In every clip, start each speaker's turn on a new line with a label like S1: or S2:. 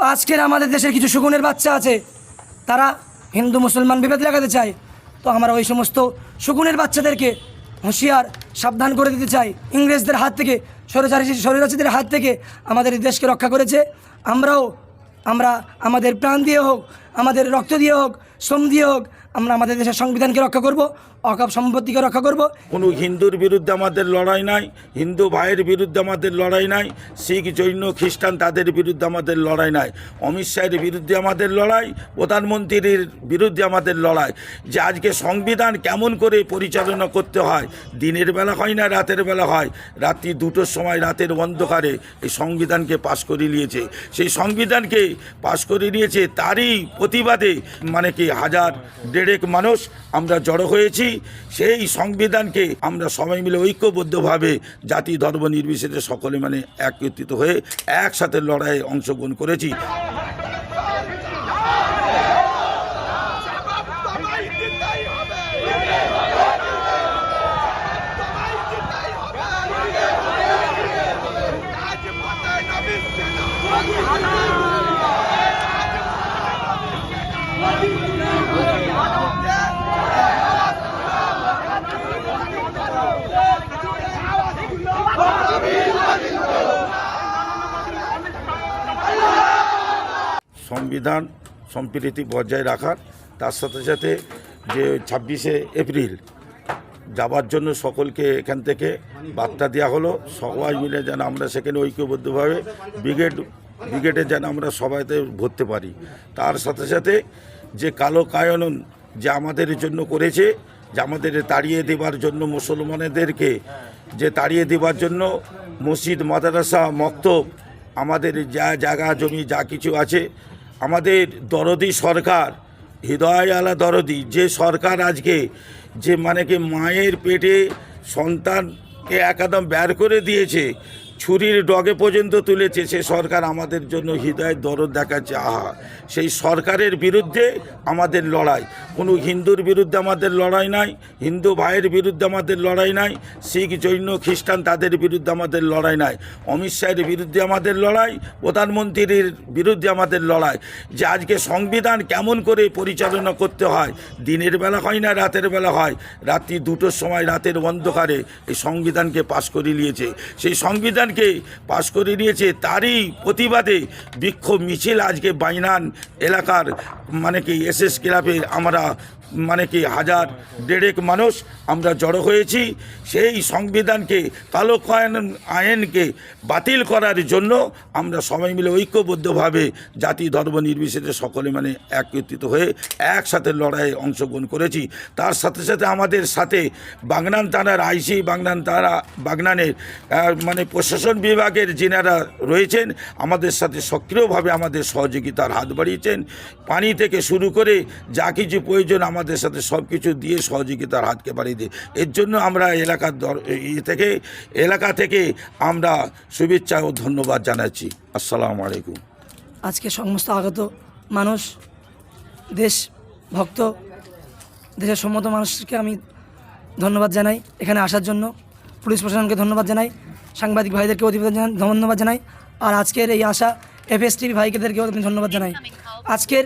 S1: তো আজকের আমাদের দেশের কিছু শকুনের বাচ্চা আছে, তারা হিন্দু, মুসলমান বিভেদ লাগাতে চায়। তো আমরা ওই সমস্ত শকুনের বাচ্চাদেরকে হুঁশিয়ার, সাবধান করে দিতে চাই। ইংরেজদের হাত থেকে, স্বৈরাচারী, স্বৈরাচারীদের হাত থেকে আমাদের দেশকে রক্ষা করেছে। আমরাও, আমরা আমাদের প্রাণ দিয়ে হোক আমাদের রক্ত দিয়ে হোক, শ্রম দিয়ে হোক, আমরা আমাদের দেশের সংবিধানকে রক্ষা করব, অকাপ সম্পত্তিকে রক্ষা করব।
S2: কোনো হিন্দুর বিরুদ্ধে আমাদের লড়াই নাই, হিন্দু ভাইয়ের বিরুদ্ধে আমাদের লড়াই নাই, শিখ, জৈন, খ্রিস্টান তাদের বিরুদ্ধে আমাদের লড়াই নাই। অমিত শাহের বিরুদ্ধে আমাদের লড়াই, প্রধানমন্ত্রীর বিরুদ্ধে আমাদের লড়াই। যে আজকে সংবিধান কেমন করে পরিচালনা করতে হয়, দিনের বেলা হয় না রাতের বেলা হয়? রাত্রি দুটোর সময় রাতের অন্ধকারে এই সংবিধানকে পাশ করে নিয়েছে। সেই সংবিধানকে পাশ করে নিয়েছে তারই প্রতিবাদে মানে কি হাজার দেড়েক মানুষ আমরা জড়ো হয়েছি, সেই সংবিধানকে আমরা সবাই মিলে ঐক্যবদ্ধভাবে জাতি ধর্ম নির্বিশেষে সকলে মানে একত্রিত হয়ে একসাথে লড়াইয়ে অংশগ্রহণ করেছি।
S3: তোমায় জিততেই
S2: সংবিধান সম্প্রীতি বজায় রাখার, তার সাথে সাথে যে ছাব্বিশে এপ্রিল যাবার জন্য সকলকে এখান থেকে বার্তা দেওয়া হলো, সবাই মিলে যেন আমরা সেখানে ঐক্যবদ্ধভাবে ব্রিগেড, ব্রিগেডে যেন আমরা সবাইতে ভরতে পারি। তার সাথে সাথে যে কালো কায়নন যে আমাদের জন্য করেছে, যে আমাদের তাড়িয়ে দেবার জন্য মুসলমানদেরকে, যে তাড়িয়ে দেবার জন্য মসজিদ, মাদ্রাসা, মক্তব, আমাদের যা জায়গা, জমি, যা কিছু আছে আমাদের দরদি সরকার, হৃদয় আলা দরদি, যে সরকার আজকে যে মানে কি মায়ের পেটে সন্তানকে একদম বের করে দিয়েছে ছুরির ডগে পর্যন্ত তুলেছে, সে সরকার আমাদের জন্য হৃদয় দরদ দেখাচ্ছে। আহা, সেই সরকারের বিরুদ্ধে আমাদের লড়াই। কোনো হিন্দুর বিরুদ্ধে আমাদের লড়াই নাই, হিন্দু ভাইয়ের বিরুদ্ধে আমাদের লড়াই নাই, শিখ, জৈন, খ্রিস্টান তাদের বিরুদ্ধে আমাদের লড়াই নাই। অমিত শাহের বিরুদ্ধে আমাদের লড়াই, প্রধানমন্ত্রীর বিরুদ্ধে আমাদের লড়াই। যে আজকে সংবিধান কেমন করে পরিচালনা করতে হয়, দিনের বেলা হয় না রাতের বেলা হয়? রাত্রি দুটোর সময় রাতের অন্ধকারে এই সংবিধানকে পাশ করে নিয়েছে। সেই সংবিধানকে পাশ করে নিয়েছে তারই প্রতিবাদে বিক্ষোভ মিছিল আজকে বাইনান এলাকার মানে কি, এস এস ক্লাবে আমরা মানে কি, হাজার দেড়েক মানুষ আমরা জড়ো হয়েছি। সেই সংবিধানকে কালো কয়েন আইনকে বাতিল করার জন্য আমরা সবাই মিলে ঐক্যবদ্ধভাবে জাতি ধর্ম নির্বিশেষে সকলে মানে একত্রিত হয়ে একসাথে লড়াইয়ে অংশগ্রহণ করেছি। তার সাথে সাথে আমাদের সাথে বাগনান থানার আইসি, বাগনান থানা বাগনানের মানে প্রশাসন বিভাগের যিনারা রয়েছেন, আমাদের সাথে সক্রিয়ভাবে আমাদের সহযোগিতার হাত বাড়িয়েছেন। পানি থেকে শুরু করে যা কিছু প্রয়োজন আমাদের সাথে সব কিছু দিয়ে সহযোগিতার হাতকে বাড়িয়ে দিই এর জন্য আমরা এলাকার দর- থেকে, এলাকা থেকে আমরা শুভেচ্ছা ও ধন্যবাদ জানাচ্ছি। আসসালামু আলাইকুম।
S1: আজকে সমস্ত আগত মানুষ, দেশ ভক্ত, দেশের সম্মত মানুষকে আমি ধন্যবাদ জানাই এখানে আসার জন্য। পুলিশ প্রশাসনকে ধন্যবাদ জানাই, সাংবাদিক ভাইদেরকে অধিপতি ধন্যবাদ জানাই, আর আজকের এই আশা এফএসটিভি ভাইকেদেরকেও ধন্যবাদ জানাই। আজকের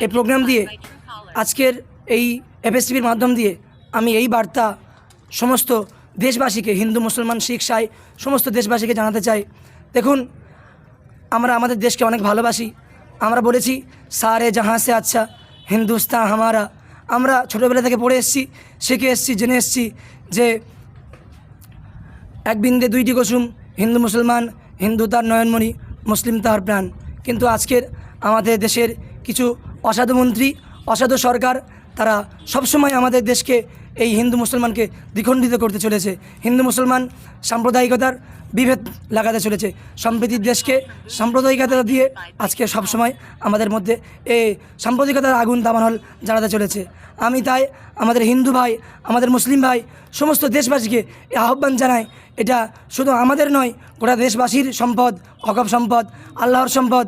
S1: এই প্রোগ্রাম দিয়ে, আজকের এই এফএসটিভির মাধ্যম দিয়ে আমি এই বার্তা সমস্ত দেশবাসীকে, হিন্দু, মুসলমান, শিখ, সাই, সমস্ত দেশবাসীকে জানাতে চাই। দেখুন, আমরা আমাদের দেশকে অনেক ভালোবাসি। আমরা বলেছি, সারে জাহাঁ সে আচ্ছা হিন্দুস্তান হামারা। আমরা ছোটোবেলা থেকে পড়ে এসেছি, শিখে এসেছি, জেনে এসেছি যে এক বিন্দে দুইটি কুসুম, হিন্দু, মুসলমান, হিন্দু তার নয়নমণি, মুসলিম তার প্রাণ। কিন্তু আজকের আমাদের দেশের কিছু অসাধু মন্ত্রী, অসাধু সরকার তারা সবসময় আমাদের দেশকে, এই হিন্দু মুসলমানকে দ্বিখণ্ডিত করতে চলেছে। হিন্দু মুসলমান সাম্প্রদায়িকতার বিভেদ লাগাতে চলেছে। সম্প্রীতির দেশকে সাম্প্রদায়িকতা দিয়ে আজকে সবসময় আমাদের মধ্যে এই সাম্প্রদায়িকতার আগুন দাবানল জ্বালাতে চলেছে। আমি তাই আমাদের হিন্দু ভাই, আমাদের মুসলিম ভাই, সমস্ত দেশবাসীকে আহ্বান জানাই, এটা শুধু আমাদের নয়, গোটা দেশবাসীর সম্পদ, অকপ সম্পদ, আল্লাহর সম্পদ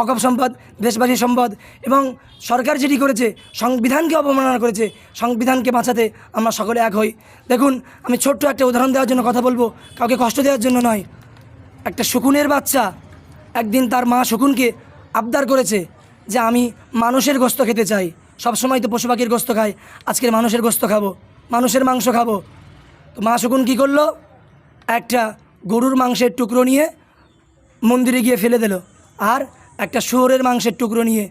S1: অকপ সম্পদ, দেশবাসীর সম্পদ এবং সরকার যেটি করেছে, সংবিধানকে অবমাননা করেছে, সংবিধানকে বাঁচাতে আমরা সকলে এক হই। দেখুন, আমি ছোট্ট একটা উদাহরণ দেওয়ার জন্য কথা বলব, কাউকে কষ্ট দেওয়ার জন্য নয়। একটা শকুনের বাচ্চা, একদিন তার মা শকুনকে আবদার করেছে যে আমি মানুষের গোস্ত খেতে চাই। সবসময় তো পশু পাখির গোস্ত খাই আজকের মানুষের গোস্ত খাব, মানুষের মাংস খাব। তো মা শকুন কী করল? একটা গরুর মাংসের টুকরো নিয়ে মন্দিরে গিয়ে ফেলে দিল। আর একটা শুয়োরের মাংসের টুকরো নিয়ে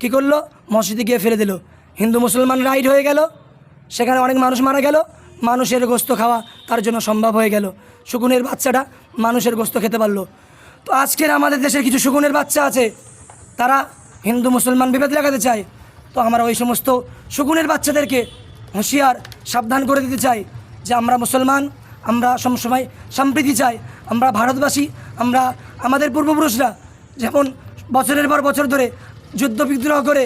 S1: কী করল? মসজিদে গিয়ে ফেলে দিল। হিন্দু মুসলমান রাইড হয়ে গেল। সেখানে অনেক মানুষ মারা গেল। মানুষের গোস্ত খাওয়া তার জন্য সম্ভব হয়ে গেল। শকুনের বাচ্চাটা মানুষের গোস্ত খেতে পারল। তো আজকের আমাদের দেশের কিছু শকুনের বাচ্চা আছে। তারা হিন্দু মুসলমান বিভেদ লাগাতে চায়। তো আমরা ওই সমস্ত শকুনের বাচ্চাদেরকে হুঁশিয়ার, সাবধান করে দিতে চাই যে আমরা মুসলমান, আমরা সবসময় সম্প্রীতি চাই, আমরা ভারতবাসী, আমরা আমাদের পূর্বপুরুষরা যেমন বছরের পর বছর ধরে যুদ্ধ বিদ্রোহ করে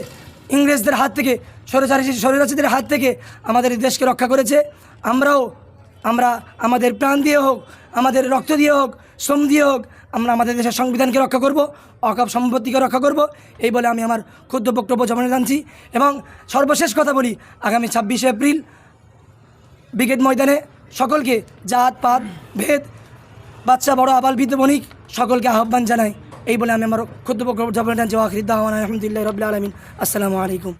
S1: ইংরেজদের হাত থেকে, স্বৈরাচারী স্বৈরাচারীদের হাত থেকে আমাদের দেশকে রক্ষা করেছে। আমরাও, আমরা আমাদের প্রাণ দিয়ে হোক, আমাদের রক্ত দিয়ে হোক, শ্রম দিয়ে হোক, আমরা আমাদের দেশের সংবিধানকে রক্ষা করব, অকাপ সম্পত্তিকে রক্ষা করব, এই বলে আমি আমার ক্ষুদ্র বক্তব্য জমানে জানছি এবং সর্বশেষ কথা বলি, আগামী ছাব্বিশে এপ্রিল ব্রিগেড ময়দানে সকলকে জাত, পাত, ভেদ, বাচ্চা, বড়, আবাল, বৃদ্ধ, বণিক, সকলকে আহ্বান জানাই। এই বলে আমি আমার ক্ষুদ্র বক্তব্য জমানে জানছি আখরিদ্দাহ আলহামদুলিল্লাহ রবিল আলমিন আসসালামু আলাইকুম